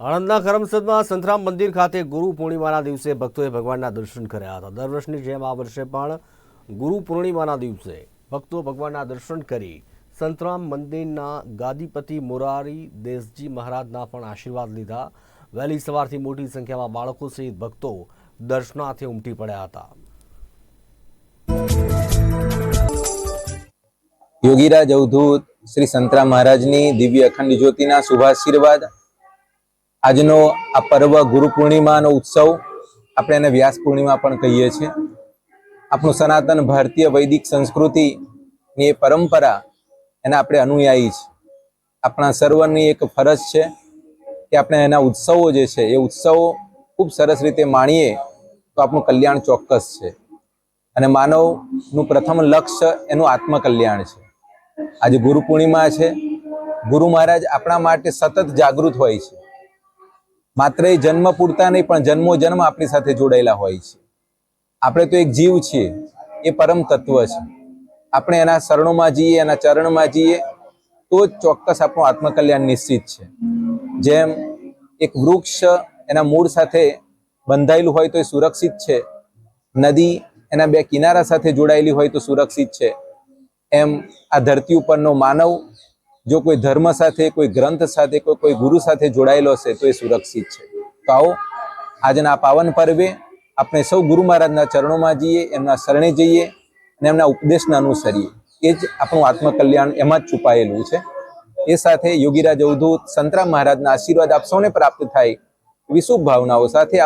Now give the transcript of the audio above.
આણંદના કરમસદમાં સંતરામ મંદિર ખાતે ગુરુ પૂર્ણિમાના દિવસે ભક્તોએ ભગવાનના દર્શન કર્યા હતા. દર વર્ષની જેમ આ વર્ષે પણ ગુરુ પૂર્ણિમાના દિવસે ભક્તો ભગવાનના દર્શન કરી સંતરામ મંદિરના ગાદીપતિ મોરારી દેશજી મહારાજના પણ આશીર્વાદ લીધા. વહેલી સવારથી મોટી સંખ્યામાં બાળકો સહિત ભક્તો દર્શનાર્થે ઉમટી પડ્યા હતા. યોગીરાજ અવધૂત શ્રી સંતરામ મહારાજની દિવ્ય અખંડ જ્યોતિના શુભાશીર્વાદ આજનો આ પર્વ ગુરુ પૂર્ણિમાનો ઉત્સવ આપણે એને વ્યાસ પૂર્ણિમા પણ કહીએ છીએ. આપણું સનાતન ભારતીય વૈદિક સંસ્કૃતિની એ પરંપરા એને આપણે અનુયાયી છે આપણા સર્વની એક ફરજ છે કે આપણે એના ઉત્સવો જે છે, એ ઉત્સવો ખૂબ સરસ રીતે માણીએ તો આપણું કલ્યાણ ચોક્કસ છે. અને માનવનું પ્રથમ લક્ષ્ય એનું આત્મકલ્યાણ છે. આજે ગુરુ પૂર્ણિમા છે. ગુરુ મહારાજ આપણા માટે સતત જાગૃત હોય છે. માત્ર એ જન્મ પૂરતા નહીં, પણ જન્મો જન્મ આપણી સાથે જોડાયેલા હોય છે. આપણે તો એક જીવ છીએ, એ પરમ તત્વ છે. આપણે એના શરણોમાં જઈએ, એના ચરણમાં જઈએ, તો જ ચોક્કસ આપણું આત્મકલ્યાણ નિશ્ચિત છે. જેમ એક વૃક્ષ એના મૂળ સાથે બંધાયેલું હોય તો એ સુરક્ષિત છે. નદી એના બે કિનારા સાથે જોડાયેલી હોય તો સુરક્ષિત છે. એમ આ ધરતી ઉપરનો માનવ જો કોઈ ધર્મ સાથે, કોઈ ગ્રંથ સાથે, કોઈ કોઈ ગુરુ સાથે જોડાયેલો હશે, તો એ સુરક્ષિત છે. તો આવો આજના પાવન પર્વે આપણે સૌ ગુરુ મહારાજના ચરણોમાં જઈએ, એમના શરણે જઈએ અને એમના ઉપદેશને અનુસરીએ. એ જ આપણું આત્મકલ્યાણ એમાં જ છુપાયેલું છે. એ સાથે યોગીરાજ અવધૂત સંતરામ મહારાજના આશીર્વાદ આપ સૌને પ્રાપ્ત થાય એવી શુભ ભાવનાઓ સાથે